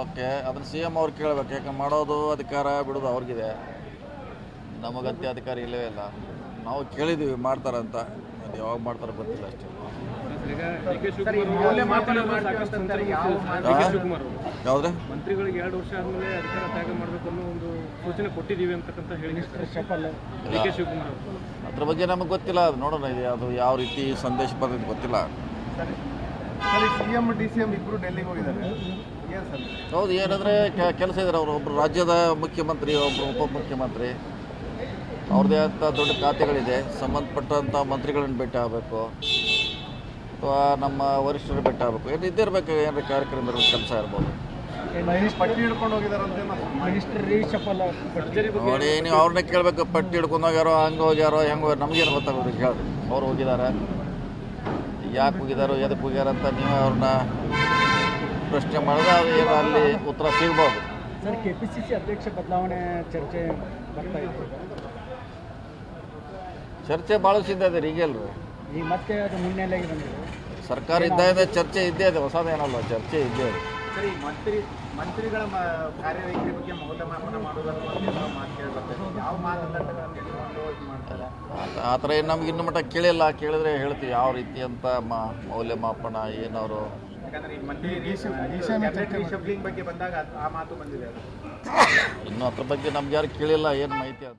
Okay ಅದನ್ನ C M ಅವ್ರು ಕೇಳಬೇಕು. ಯಾಕಂದ್ರೆ ಮಾಡೋದು ಅಧಿಕಾರ ಬಿಡೋದು ಅವ್ರಿಗಿದೆ. ನಮಗಂತೆ ಅಧಿಕಾರ ಇಲ್ಲವೇ ಇಲ್ಲ. ನಾವು ಕೇಳಿದ್ದೀವಿ ಮಾಡ್ತಾರಂತ ಅದು ಯಾವಾಗ ಮಾಡ್ತಾರೋ ಗೊತ್ತಿಲ್ಲ ಅಷ್ಟೇ. ಈಗ ಡಿ ಕೆ ಶಿವಕುಮಾರ್ ಅವರು ಮಾತನಾಡುವ ಸಾಕಷ್ಟು ಸಂಚಲನ ಮೂಡಿಸಿದೆ. ಡಿ ಕೆ ಯಾವುದೇ? ಮಂತ್ರಿಗಳಿಗೆ ಎರಡು ವರ್ಷ ಆದ್ಮೇಲೆ ಅಧಿಕಾರ ತ್ಯಾಗ ಮಾಡಬೇಕು ಅನ್ನೋ ಒಂದು ಸೂಚನೆ ಕೊಟ್ಟಿದ್ದೀವಿ ಅಂತಕ್ಕಂಥ ಹೇಳಿ ಅದ್ರ ಬಗ್ಗೆ ನಮಗೆ ಗೊತ್ತಿಲ್ಲ. ಅದು ನೋಡೋಣ ಇದು ಅದು ಯಾವ ರೀತಿ ಸಂದೇಶ ಬರ್ತದೆ ಗೊತ್ತಿಲ್ಲ. ಸರಿ C M D C M ಇಬ್ಬರು ಡೆಲ್ಲಿಗೆ ಹೋಗಿದ್ದಾರೆ. ಏನು ಸರ್? ಹೌದು ಏನಂದರೆ ಕೆಲಸ ಇದ್ದಾರೆ ಅವರು. ಒಬ್ರು ರಾಜ್ಯದ ಮುಖ್ಯಮಂತ್ರಿ ಒಬ್ಬರು ಉಪಮುಖ್ಯಮಂತ್ರಿ. ಅವ್ರದ್ದೇ ಅಂತ ದೊಡ್ಡ ಖಾತೆಗಳಿದೆ. ಸಂಬಂಧಪಟ್ಟಂಥ ಮಂತ್ರಿಗಳನ್ನ ಭೇಟಿ ಆಗಬೇಕು. ಅಥವಾ ನಮ್ಮ ವರಿಷ್ಠರು ಭೇಟಿ ಆಗಬೇಕು. ಏನು ಇದ್ದಿರ್ಬೇಕು ಏನಾರ ಕಾರ್ಯಕ್ರಮ ಇರಬೇಕು ಕೆಲಸ ಇರ್ಬೋದು. ಪಟ್ಟಿ ಹಿಡ್ಕೊಂಡು ಹೋಗಿದಾರಂತೆ ಮಿನಿಸ್ಟರ್ ರೀಶಫಲ ಸರ್ಜರಿ ಬಗ್ಗೆ ನೋಡಿ ನೀವು ಅವ್ರನ್ನ ಕೇಳಬೇಕು. ಪಟ್ಟಿ ಹಿಡ್ಕೊಂಡೋಗ್ಯಾರೋ ಹಂಗೆ ಹೋಗ್ಯಾರೋ ಹೆಂಗೆ ಹೋಗ್ಯಾರ ನಮಗೇನು ಗೊತ್ತಾಗೋದು ಕೇಳಿ ಅವ್ರು ಹೋಗಿದ್ದಾರೆ. ಯಾಕೆ ಹೋಗಿದಾರೋ ಎದಕ್ಕೆ ಹೋಗ್ಯಾರ ಅಂತ ನೀವು ಅವ್ರನ್ನ ಪ್ರಶ್ನೆ ಮಾಡಿದ್ರೆ ಅದು ಏನು ಅಲ್ಲಿ ಉತ್ತರ ಸಿಗ್ಬೋದು. Sir K P C C ಅಧ್ಯಕ್ಷ ಬದಲಾವಣೆ ಚರ್ಚೆ ಬರ್ತಾ ಇತ್ತು. ಚರ್ಚೆ ಭಾಳ ಸಿದ್ಧ ಇದೆ ಈಗೆಲ್ರಿ ಈಗ ಮತ್ತೆ ಅದು ಮುನ್ನೆಲೆಗೆ ಬಂದಿದೆ. ಸರ್ಕಾರ ಇದ್ದ ಚರ್ಚೆ ಇದ್ದೇ ಇದೆ ಹೊಸದೇನಲ್ಲ ಚರ್ಚೆ ಇದ್ದೇ ಇದೆ. ಸರಿ ಮಂತ್ರಿ ಮಂತ್ರಿಗಳ ಕಾರ್ಯವೈಖರಿ ಬಗ್ಗೆ ಮೌಲ್ಯಮಾಪನ ಮಾಡೋದನ್ನು ಮಾತು ಕೇಳ್ಬರ್ತದೆ ಯಾವ ಮಾನದಂಡಗಳನ್ನು ಇಟ್ಕೊಂಡು ಇದು ಮಾಡ್ತಾರೆ? ಆ- ಆ ಥರ ಏನು ನಮ್ಗೆ ಇನ್ನೂ ಮಟ್ಟ ಕೇಳಿಲ್ಲ. ಕೇಳಿದ್ರೆ ಹೇಳ್ತೀವಿ ಯಾವ ರೀತಿ ಅಂತ ಮಾ ಮೌಲ್ಯಮಾಪನ ಏನವರು ಯಾಕಂದ್ರೆ ಈ ಮಂತ್ರಿ ಶಬ್ಲಿಂಗ್ ಬಗ್ಗೆ ಬಂದಾಗ ಆ ಮಾತು ಬಂದಿದೆ ಅದು. ಇನ್ನೂ ಅದ್ರ ಬಗ್ಗೆ ನಮ್ಗೆ ಯಾರು ಕೇಳಿಲ್ಲ. ಏನು ಮಾಹಿತಿ ಅಂತ.